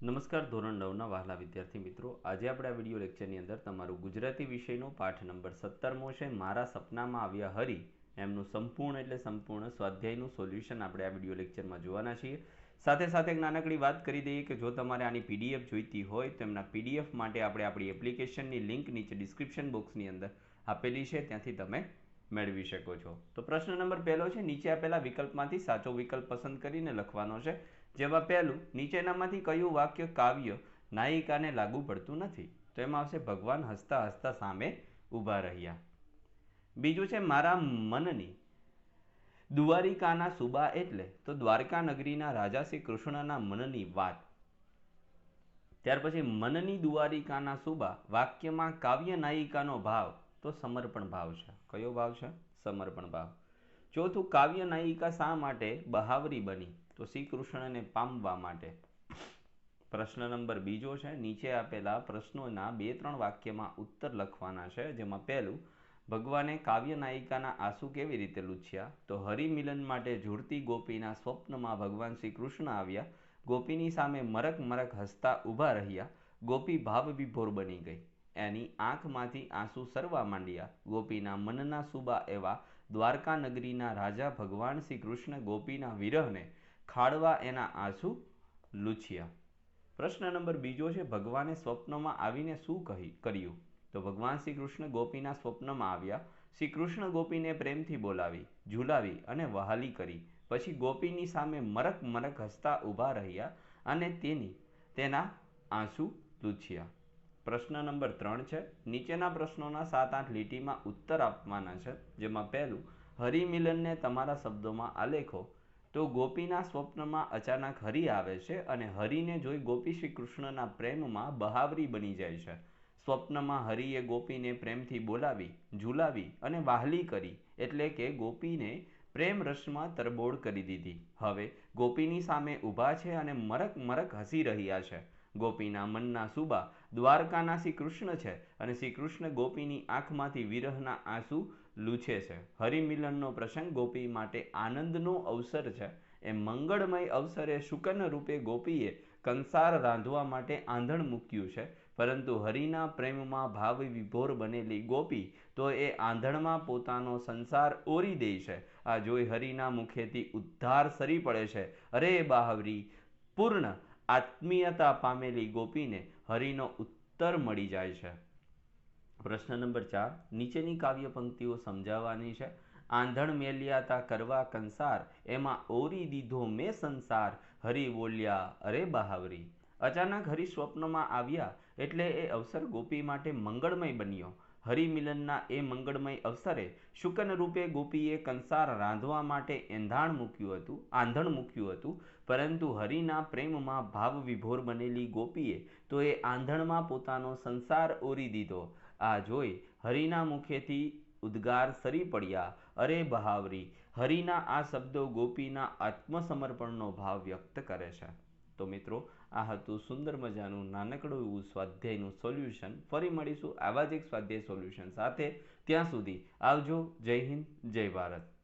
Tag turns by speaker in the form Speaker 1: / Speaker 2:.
Speaker 1: નમસ્કાર, ધોરણ નવના વહાલા વિદ્યાર્થી મિત્રો. આજે આપણે આ વીડિયો લેક્ચરની અંદર તમારું ગુજરાતી વિષયનો પાઠ નંબર સત્તરમો છે, મારા સપનામાં આવ્યા હરી. એમનું સંપૂર્ણ એટલે સંપૂર્ણ સ્વાધ્યાયનું સોલ્યુશન આપણે આ વીડિયો લેક્ચરમાં જોવાના છીએ. સાથે સાથે એક નાનકડી વાત કરી દઈએ કે જો તમારે આની પીડીએફ જોઈતી હોય તો એમના પીડીએફ માટે આપણે આપણી એપ્લિકેશનની લિંક નીચે ડિસ્ક્રિપ્શન બોક્સની અંદર આપેલી છે. ત્યાંથી તમે મેળવી શકો છો. તો પ્રશ્ન નંબર પહેલો છે, નીચે આપેલા વિકલ્પમાંથી સાચો વિકલ્પ પસંદ કરીને લખવાનો છે. જેમાં પહેલું, નીચેનામાંથી કયું વાક્ય કાવ્ય નાયિકાને લાગુ પડતું નથી? તો એમાં આવશે, ભગવાન હસતા હસતા સામે ઊભા રહ્યા. બીજું છે, મારા મનની દ્વારિકાના સુબા એટલે તો દ્વારકા નગરીના રાજા શ્રી કૃષ્ણના મનની વાત. ત્યાર પછી મનની દ્વારિકાના સુબા વાક્યમાં કાવ્ય નાયિકાનો ભાવ તો સમર્પણ ભાવ છે. કયો ભાવ છે? સમર્પણ ભાવ. ચોથું, કાવ્ય નાયિકા શા માટે બહાવરી બની? તો શ્રી કૃષ્ણને પામવા માટે. પ્રશ્ન નંબર બીજો છે, નીચે આપેલા પ્રશ્નોના બે ત્રણ વાક્યમાં ઉત્તર લખવાના છે, જેમાં પહેલું, ભગવાને કાવ્ય નાયિકાના આંસુ કેવી રીતે લૂછ્યા? તો હરિમિલન માટે ઝૂડતી ગોપીના સ્વપ્નમાં ભગવાન શ્રી કૃષ્ણ આવ્યા. ગોપીની સામે મરક મરક હસતા ઊભા રહ્યા. ગોપી ભાવ વિભોર બની ગઈ. એની આંખમાંથી આંસુ સરવા માંડ્યા. ગોપીના મનના સુબા એવા દ્વારકા નગરીના રાજા ભગવાન શ્રી કૃષ્ણ ગોપીના વિરહને ખાડવા એના આંસુ લૂછ્યા. પ્રશ્ન નંબર બીજો છે, ભગવાને સ્વપ્નમાં આવીને શું કહી, કર્યું? તો ભગવાન શ્રી કૃષ્ણ ગોપીના સ્વપ્નમાં આવ્યા. શ્રી કૃષ્ણ ગોપીને પ્રેમથી બોલાવી, ઝુલાવી અને વહાલી કરી. પછી ગોપીની સામે મરક મરક હસતા ઊભા રહ્યા અને તેની, તેના આંસુ લૂછ્યા. પ્રશ્ન નંબર ત્રણ છે. નીચેના પ્રશ્નોના સાત આઠ લીટીમાં ઉત્તર આપવાના છે. જેમાં પહેલું, હરિમિલનને તમારા શબ્દોમાં આલેખો. તો ગોપીના સ્વપ્નમાં અચાનક હરિ આવે છે અને હરિને જોઈ ગોપી શ્રી કૃષ્ણના પ્રેમમાં બહાવરી બની જાય છે. સ્વપ્નમાં હરિએ ગોપીને પ્રેમથી બોલાવી, ઝુલાવી અને વાહલી કરી એટલે કે ગોપીને પ્રેમ રસમાં તરબોળ કરી દીધી. હવે ગોપીની સામે ઊભા છે અને મરક મરક હસી રહ્યા છે. ગોપીના મનના સુબા દ્વારકાના શ્રી કૃષ્ણ છે અને શ્રી કૃષ્ણ ગોપીની આંખમાંથી વિરહના આંસુ લૂછે છે. હરિમિલનનો પ્રસંગ ગોપી માટે આનંદનો અવસર છે. એ મંગળમય અવસરે શુકન રૂપે ગોપીએ કંસાર રાંધવા માટે આંધણ મૂક્યું છે. પરંતુ હરિના પ્રેમમાં ભાવ વિભોર બનેલી ગોપી તો એ આંધણમાં પોતાનો સંસાર ઓરી દે છે. આ જોઈ હરિના મુખેથી ઉદ્ધાર સરી પડે છે. અરે બાહવરી પૂર્ણ આત્મીયતા પામેલી ગોપીને હરિનો ઉત્તર મળી જાય છે. પ્રશ્ન નંબર ચાર, નીચેની કાવ્ય પંક્તિઓ સમજાવવાની છે. આંધણ મેલિયાતા કરવા કંસાર, એમાં ઓરી દીધો મેં સંસાર. હરિ બોલ્યા, અરે બહાવરી. અચાનક હરિ સ્વપ્નમાં આવ્યા એટલે એ અવસર ગોપી માટે મંગળમય બન્યો. હરિમિલનના એ મંગળમય અવસરે શુકન રૂપે ગોપીએ કંસાર રાંધવા માટે એંધાણ મૂક્યું હતું, આંધણ મૂક્યું હતું. પરંતુ હરિના પ્રેમમાં ભાવ વિભોર બનેલી ગોપીએ તો એ આંધણમાં પોતાનો સંસાર ઓરી દીધો. આ જોઈ હરિના મુખેથી ઉદ્ગાર સરી પડ્યા. અરે બહાવરી, હરિના આ શબ્દો ગોપીના આત્મસમર્પણનો ભાવ વ્યક્ત કરે છે. તો મિત્રો, આ હતું સુંદર મજાનું નાનકડું એવું સ્વાધ્યાયનું સોલ્યુશન. ફરી મળીશું આવા જ એક સ્વાધ્યાય સોલ્યુશન સાથે. ત્યાં સુધી આવજો. જય હિન્દ, જય ભારત.